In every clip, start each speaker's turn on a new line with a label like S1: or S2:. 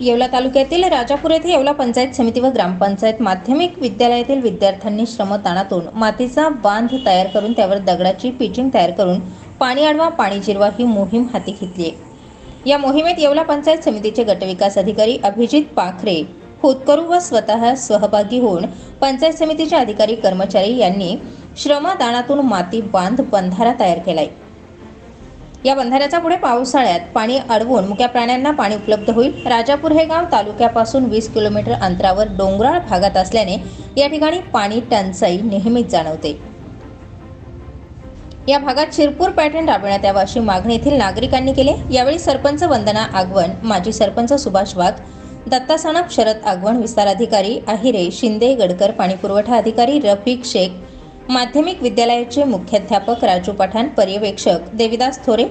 S1: येवला तालुक्यातील राजापूर येथे येवला पंचायत समिती व ग्रामपंचायत माध्यमिक विद्यालयातील विद्यार्थ्यांनी श्रमदानातून मातीचा बांध तयार करून त्यावर दगडाची पिचिंग तयार करून पाणी अडवा पाणी जिरवा ही मोहीम हाती घेतली आहे. या मोहिमेत येवला पंचायत समितीचे गटविकास अधिकारी अभिजित पाखरे होतकरू व स्वतः सहभागी होऊन पंचायत समितीचे अधिकारी कर्मचारी यांनी श्रमदानातून माती बांध बंधारा तयार केलाय. या बंधाऱ्याचा पुढे पावसाळ्यात पाणी अडवून मुक्या प्राण्यांना पाणी उपलब्ध होईल. राजापूर हे गाव तालुक्यापासून वीस किलोमीटर अंतरावर डोंगराळ भागात असल्याने या ठिकाणी पाणी टंचाई नेहमीच जाणवते. या भागात शिरपूर पॅटर्न राबविण्यात यावा अशी मागणी येथील नागरिकांनी केली. यावेळी सरपंच वंदना आगवण माजी सरपंच सुभाष वाघ दत्ता सानप शरद आगवण विस्तार अधिकारी आहिरे शिंदे गडकर पाणीपुरवठा अधिकारी रफिक शेख माध्यमिक विद्यालयाचे मुख्याध्यापक राजू पठाण पर्यवेक्षक देविदास थोरे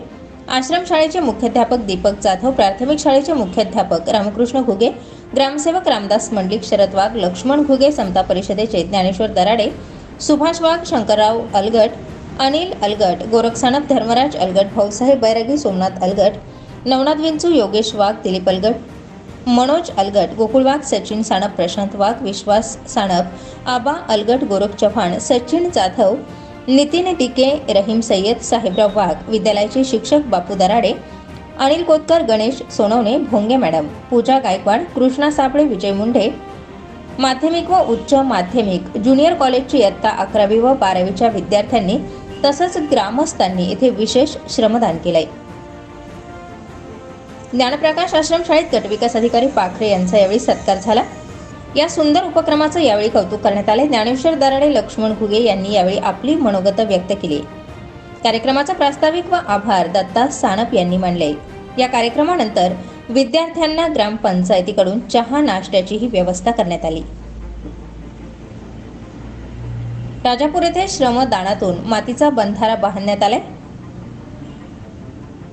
S1: आश्रमशाळेचे मुख्याध्यापक दीपक जाधव प्राथमिक शाळेचे मुख्याध्यापक रामकृष्ण घुगे ग्रामसेवक रामदास मंडलिक शरद वाघ लक्ष्मण घुगे समता परिषदेचे ज्ञानेश्वर दराडे सुभाष वाघ शंकरराव अलगट अनिल अलगट गोरखसानप धर्मराज अलगट भाऊसाहेब बैरागी सोमनाथ अलगट नवनाथ विंचू योगेश वाघ दिलीप अलगट मनोज अलगट गोकुळ वाघ सचिन सानप प्रशांत वाघ विश्वास साणप आबा अलगट गोरख चव्हाण सचिन जाधव नितीन टिके रहीम सय्यद साहेबराव वाघ विद्यालयाचे शिक्षक बापू दराडे अनिल कोतकर गणेश सोनवणे भोंगे मॅडम पूजा गायकवाड कृष्णा साबळे विजय मुंढे माध्यमिक व उच्च माध्यमिक ज्युनियर कॉलेजची इयत्ता अकरावी व बारावीच्या विद्यार्थ्यांनी तसंच ग्रामस्थांनी येथे विशेष श्रमदान केलंय. ज्ञानप्रकाश आश्रमशाळेत गटविकास अधिकारी पाखरे यांचा यावेळी सत्कार झाला. या सुंदर उपक्रमाचं यावेळी कौतुक करण्यात आले ज्ञानेश्वर दराडे लक्ष्मण घुगे यांनी यावेळी आपली मनोगत व्यक्त केली. कार्यक्रमाचा प्रास्ताविक व आभार दत्ता सानप यांनी मानले या कार्यक्रमानंतर विद्यार्थ्यांना ग्रामपंचायतीकडून चहा नाश्त्याचीही व्यवस्था करण्यात आली. राजापूर येथे श्रमदानातून मातीचा बंधारा बांधण्यात आलाय.